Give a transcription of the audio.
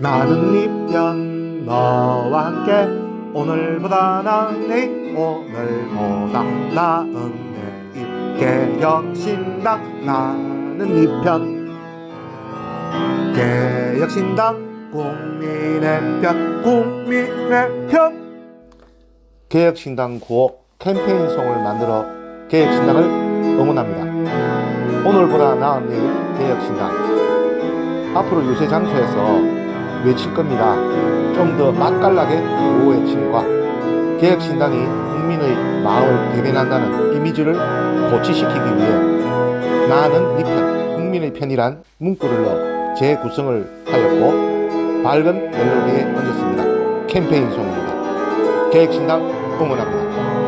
나는 이편 너와 함께 오늘보다 나은 내일 오늘보다 나은 내일 개혁신당 나는 이편. 개혁신당 국민의 편. 국민의 편. 개혁신당 구호 캠페인송을 만들어 개혁신당을 응원합니다. 오늘보다 나은 내일 개혁신당. 앞으로 요새 장소에서 외칠 겁니다. 좀 더 맛깔나게 구호 외침과 개혁신당이 국민의 마음을 대변한다는 이미지를 고취시키기 위해 나는 네 편, 국민의 편이란 문구를 넣어 재구성을 하였고 밝은 멜로디에 얹었습니다. 캠페인 송입니다. 개혁신당 응원합니다.